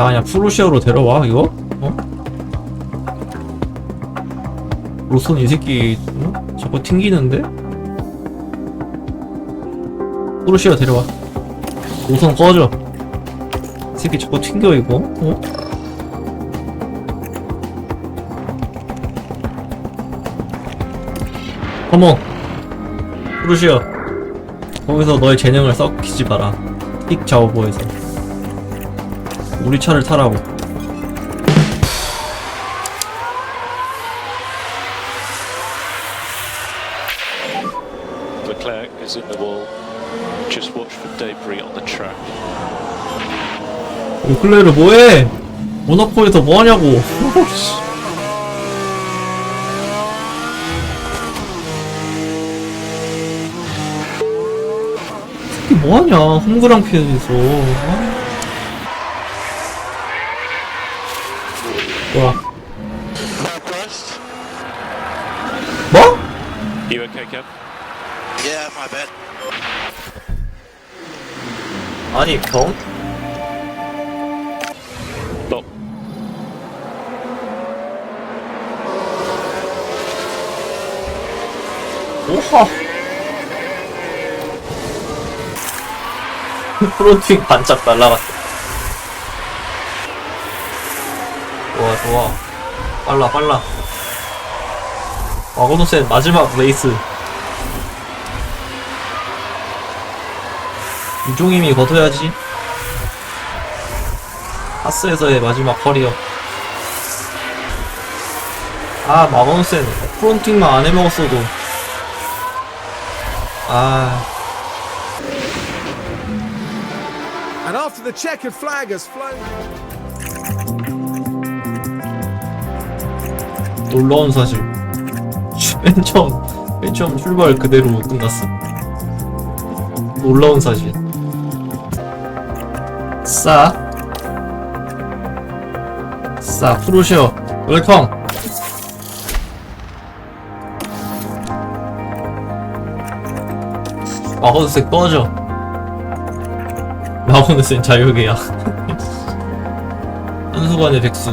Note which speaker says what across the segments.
Speaker 1: 나 그냥 프루시아로 데려와 이거? 어? 로손 이 새끼 어? 자꾸 튕기는데? 프루시아 데려와 로손 꺼져 이 새끼 자꾸 튕겨 이거 어? 어머 프루시아 거기서 너의 재능을 썩히지 마라 픽 좌우보에서 우리 차를 타라고
Speaker 2: Leclerc is in the wall. Just watch for debris on the track.
Speaker 1: 클레르 뭐해 모나코에서 뭐하냐고 뭐하냐 홈그랑피에서 뭐야 뭐?
Speaker 2: You okay, Kev?
Speaker 3: Yeah, my bad.
Speaker 1: 아니 병?
Speaker 2: Stop.
Speaker 1: 오하 프로틴 반짝 날라갔다 좋아. 빨라 빨라. 와고노센 마지막 레이스. 유종임이 거둬야지. 하스에서의 마지막 커리어. 아 마고노센 프론팅만 안 해먹었어도. 아.
Speaker 4: And after the checkered flag has flown,
Speaker 1: 놀라운 사실 맨 처음 맨 처음 출발 그대로 끝났어 놀라운 사실 싸 싸, 프로시어, 웰컴! 마호드색 꺼져. 마호드색 자유계야. 한수관의 백수.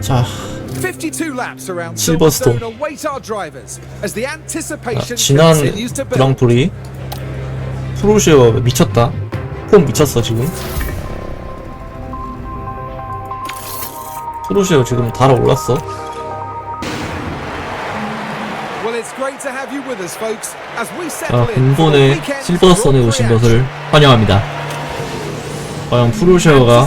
Speaker 1: 자,
Speaker 4: 52 laps around
Speaker 1: Silverstone.
Speaker 4: Silverstone await our drivers as the
Speaker 1: 아, 지난. 그랑프리 프로시어 미쳤다. 폼 미쳤어 지금. 프로시어 지금 달아올랐어. 자, 실버선에
Speaker 4: Grand
Speaker 1: 오신 것을 환영합니다. 과연 프로시어가.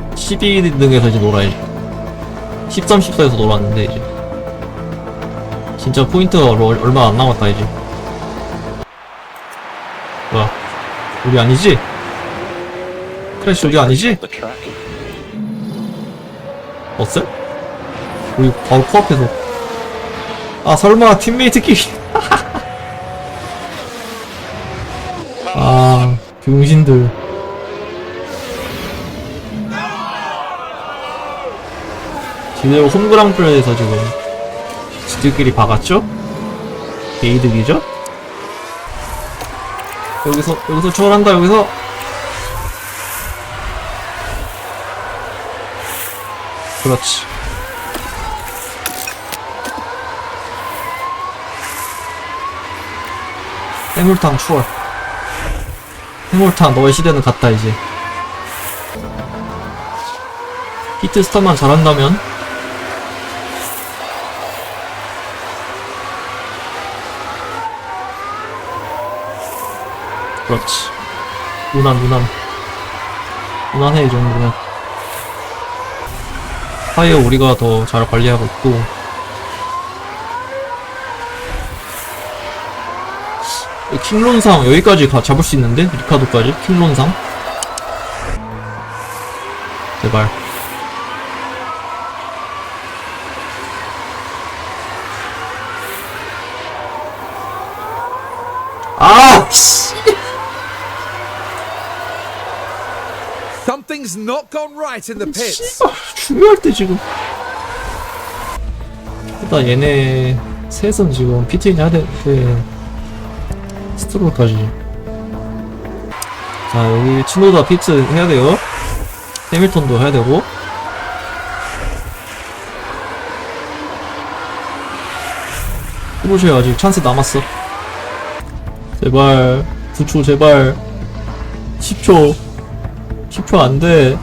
Speaker 1: 12등에서 이제 놀아야지. 13, 14에서 놀았는데 이제 진짜 포인트가 얼- 얼마 안 남았다 이제. 뭐야? 우리 아니지? 크래쉬 우리 아니지? 어쩔? 우리 바로 코앞에서 아 설마 팀메이트끼리 아 병신들 지대로 홈그랑프에서 지금 지들끼리 박았죠? 게이득이죠? 여기서 여기서 추월한다 여기서? 그렇지. 해물탕 추월. 해물탕 너의 시대는 갔다 이제. 히트 스타만 잘한다면 그렇지. 무난, 무난. 무난해, 이 정도면. 파이어 우리가 더 잘 관리하고 있고. 킹론상 여기까지 가, 잡을 수 있는데? 리카도까지? 킹론상? 제발.
Speaker 4: Something's not gone right in the pits.
Speaker 1: 씨발, 중요할 때 지금. 일단 얘네 셋은 지금 피트인 해야 되는데 스트롤까지. 자 여기 치노다 피트 해야 돼요. 해밀턴도 해야 되고. 해보세요 아직 찬스 남았어. 제발 9초 제발 10초 10초 안돼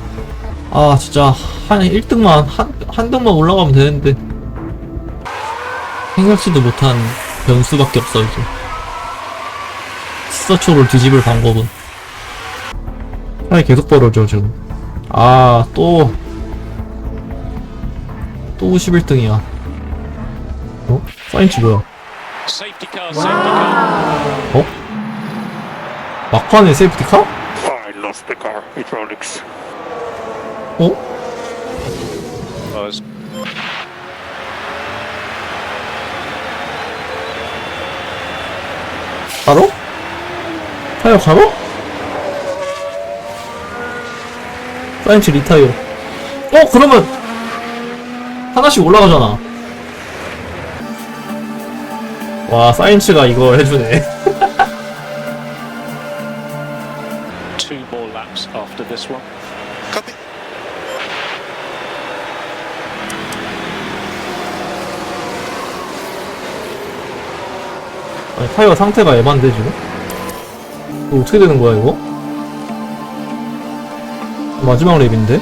Speaker 1: 아 진짜 한 1등만 한, 한 등만 올라가면 되는데 생각지도 못한 변수밖에 없어 이제 14초를 뒤집을 방법은 차라리 계속 벌어져 지금 아또또 또 51등이야 어? 사인치 뭐야. 어? 막판에 세이프티카?
Speaker 5: Lost the car, hydraulics.
Speaker 1: 어?
Speaker 2: Was
Speaker 1: 바로? 타이어 바로? 사인치 리타이어 어 그러면 하나씩 올라가잖아 와 사인치가 이거 해주네
Speaker 2: two more laps after this one.
Speaker 3: Copy.
Speaker 1: 아니 타이어 상태가 에반데 지금? 이거 어떻게 되는 거야 이거? 마지막 랩인데?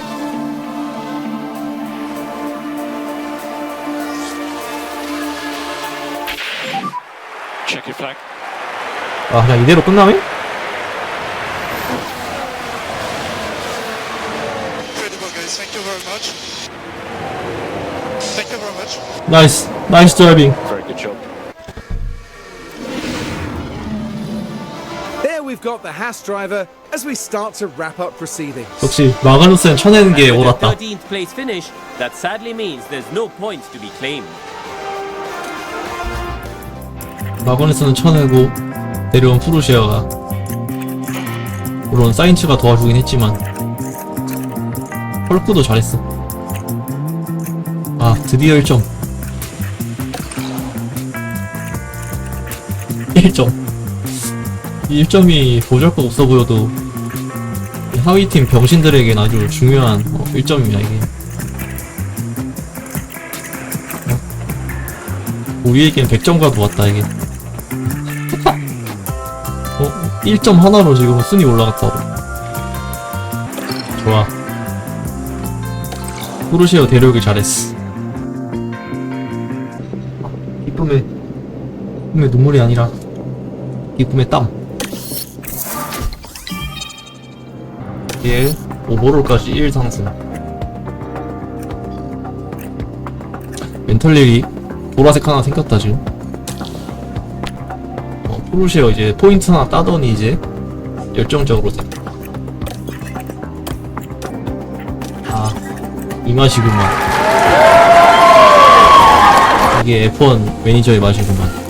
Speaker 2: Check your flag.
Speaker 1: 아 그냥 이대로 끝나네?
Speaker 3: Thank you very much. Thank you very much.
Speaker 1: 나이스 나이스 드라이빙
Speaker 2: Very good job.
Speaker 4: There we've got the Haas driver as we start to wrap up proceedings.
Speaker 1: 역시 마가누스는 쳐내는 게
Speaker 6: With a
Speaker 1: 옳았다
Speaker 6: 13th place finish, that sadly means there's no points to be claimed.
Speaker 1: 마그네스는 쳐내고 내려온 프루시아가 물론 사인츠가 도와주긴 했지만 헐크도 잘했어 아 드디어 1점 1점 이 1점이 보잘것 없어 보여도 이 하위팀 병신들에겐 아주 중요한 어, 1점입니다 이게 어? 우리에겐 100점과 보았다 이게 어? 1점 하나로 지금 순위 올라갔다고. 좋아. 후르시오 데려오길 잘했어. 기쁨의, 기쁨의 눈물이 아니라, 기쁨의 땀. 1, 오버롤까지 1 상승. 렉이 보라색 하나 생겼다, 지금. 어, 포르쉐어 이제 포인트 하나 따더니 이제 열정적으로 돼. 맛이구만. 이게 F1 매니저의 맛이구만.